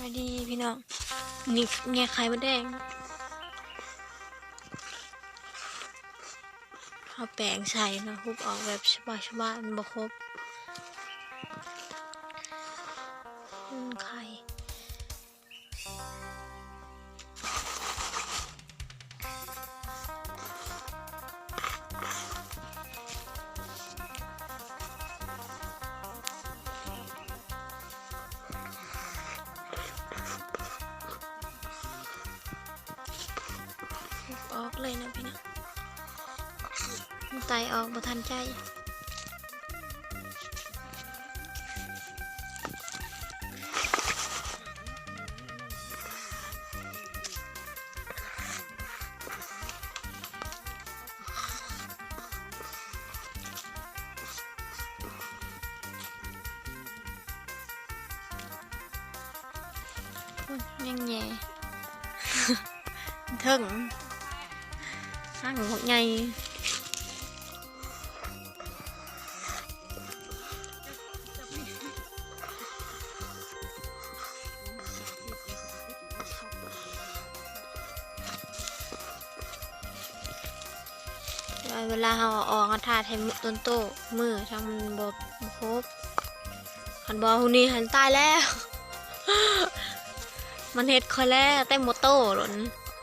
สวัสดีพี่น้อง นี่เงียไข่มดแดงเอาแปรงใส่นะฮุบออกแบบฉบาฉบามันบ่ครบ ออกเลยนะพี่น้องมันไตออกบ่ทันใจอุ๊ยยังแย่ถึง สร้างหดไงเวลาเราออกเอาถาดให้มือต้นโตมือทำมันบครบหันบอลนี้หันตายแล้ว มันเฮ็ดคอยแล้วแต่โมโต้หล่น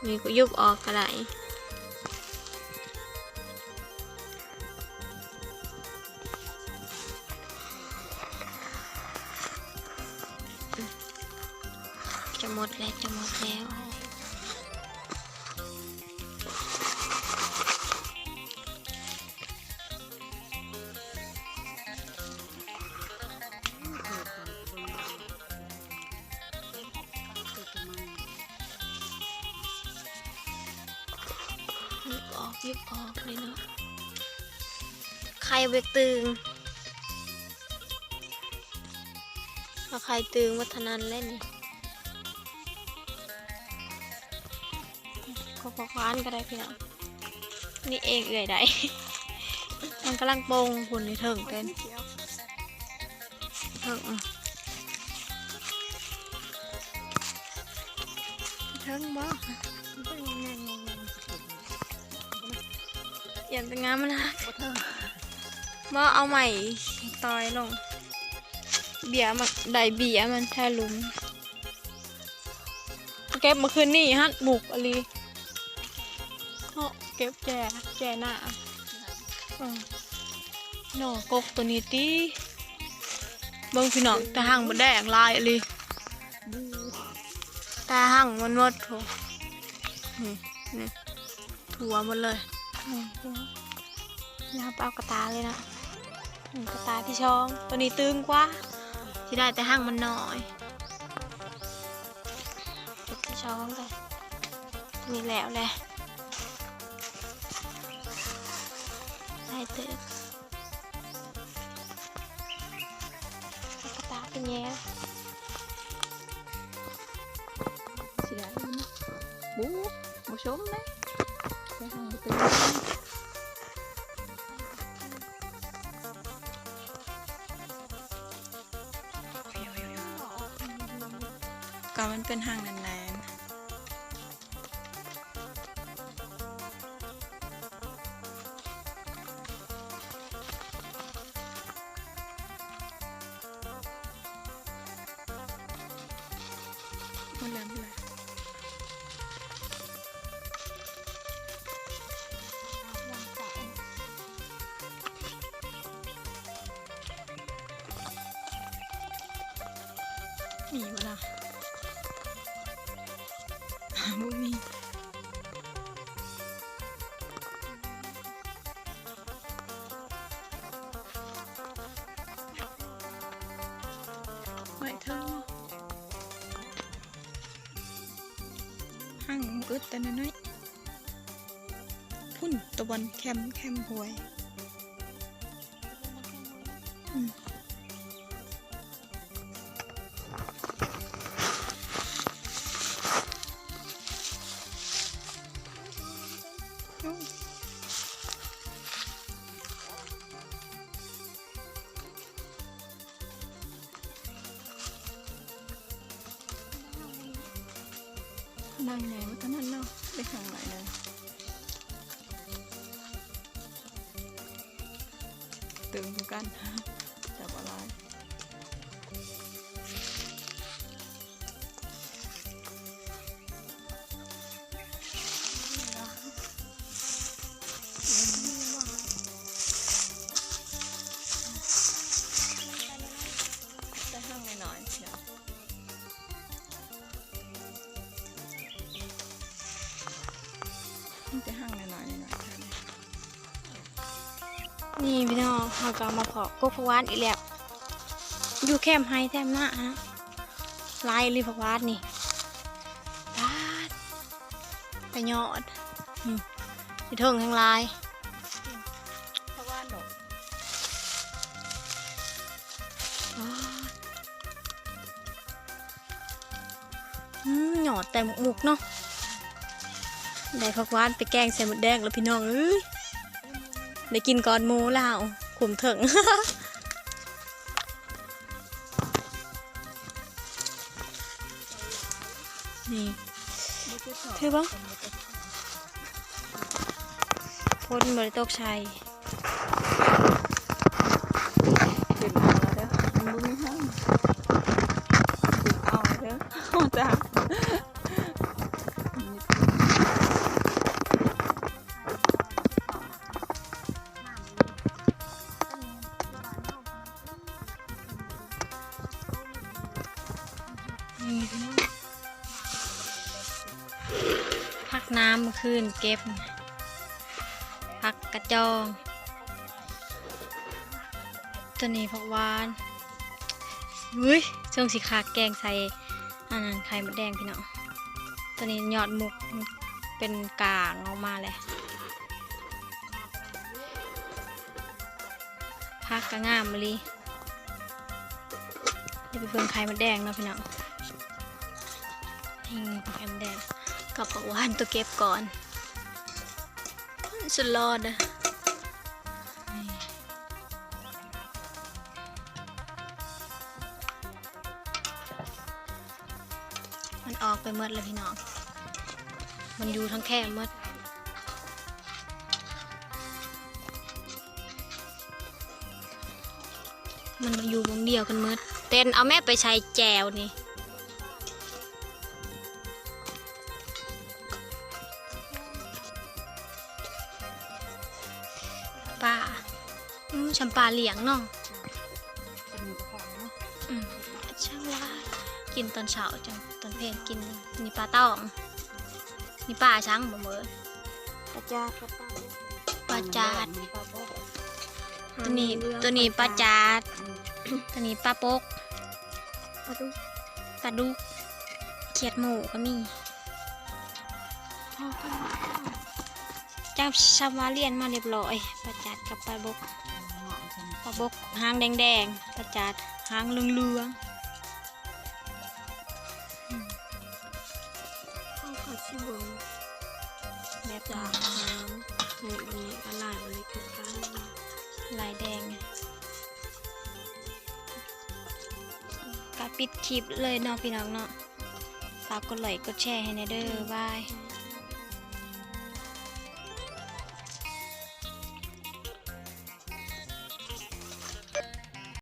มีกยุบออกก็ได้ จะหมดแล้วจะหมดแล้ว ยิบออกยิบออกเลยเนาะใครเบกตึงถ้าใครตึงวัฒนันเล่น ก็พอควานก็ได้พี่น้องนี่เองเอื่อยได้ มันกำลังโปงหุ่นในเถิงเต้นเถิงอ่เถิงบ่อย่าเป็นงานมันนะบ่เอาใหม่ต่อยลง เบียมันได้เบียมันแท้ลุมเก็บมาคืนนี่ฮะบุกอะไร เนาะเก็บแจแจหน้าหน่อกกตัวนี้ตีเบิ่งพี่น้องแต่ห่างมันแดงลายอะไรแต่ห่างมันวดโถนี่นี่ถั่วหมดเลยนี่ครับเอากระตาเลยนะกระตาที่ช่อง ตัวนี้ตึงกว่าที่ได้แต่ห้างมันหน้อยที่ช่องเลยมีแล้วแหละ ไปหาไปตื่นก็มันเป็นห้างนานๆหมดแล้ว มีเวลาบุมีไม่เท่าห้างกึดแต่น้อยพุ่นตะวันแคมแคมหวย นั่งไงว่าเท่านั้นเนาะได้ข้างหน่อยนึงตึงกันแต่บ่ร้าย ห้างหน่อยๆหน่อยๆค่ะนี่พี่น้องเขาก็เอามาเพาะกบผักหวานอีกแล้ว อยู่แคมป์ไฮแทมหน้าฮะลายรีผักหวานนี่ลาดไปยอดอืมไปเทิงทางลายเพราะว่าดอกลาดอืมหยอดแต่หมุกๆเนาะ ได้ผักหวานไปแกงใส่หมดแดงแล้วพี่น้องเอ้ยได้กินก่อนหมูแล้วขุมถึงนี่ไม่ใช่ถอดถือบ่พ้นบริตกชัย พักน้ำเมื่อคืนเก็บ พักกระจอง ตัวนี้ผักวานเฮ้ยช่วงสีขาแกงใส่อันนั้นไข่มดแดงพี่น้องตัวนี้ยอดมุกเป็นกางออกมาเลยพักกระง่ามมะลิเดี๋ยวไปเบิ่งไข่มดแดงเนาะพี่น้อง นี่ไข่มแดงกับผักหวานตัวเก็บก่อนสุดรอดอะมันออกไปหมดเลยพี่น้อง มันอยู่ทั้งแค่หมดมันอยู่วงเดียวกันหมดเต้นเอาแม่ไปใช้แจวนี่ ชำปลาเหลียงเนาะเป็นกระป๋องเนาะอืมช่างว่ากินตอนเช้าจังตอนเพลนกินนี่ปลาต้องนี่ปลาช้างบ่เหมือนปลาจาดปลาเต้าปลาจาดปลาโป๊ะตัวนี้ตัวนี้ปลาจาดตัวนี้ปลาปกปลาดุกปลาดุกเขียดหมูก็มีพ่อกันเจ้าชาวาเรียนมาเรียบร้อยปลาจาดกับปลาบก ปลาบกหางแดงๆปลาจาดหางเหลืองข้าวผัดซีเบิร์ๆแบบจากน้ำในนี้อะไรบริการกันลายแดงก็ปิดคลิปเลยเนาะพี่น้องเนาะฝากกดไลค์กดแชร์ให้ในเด้อบาย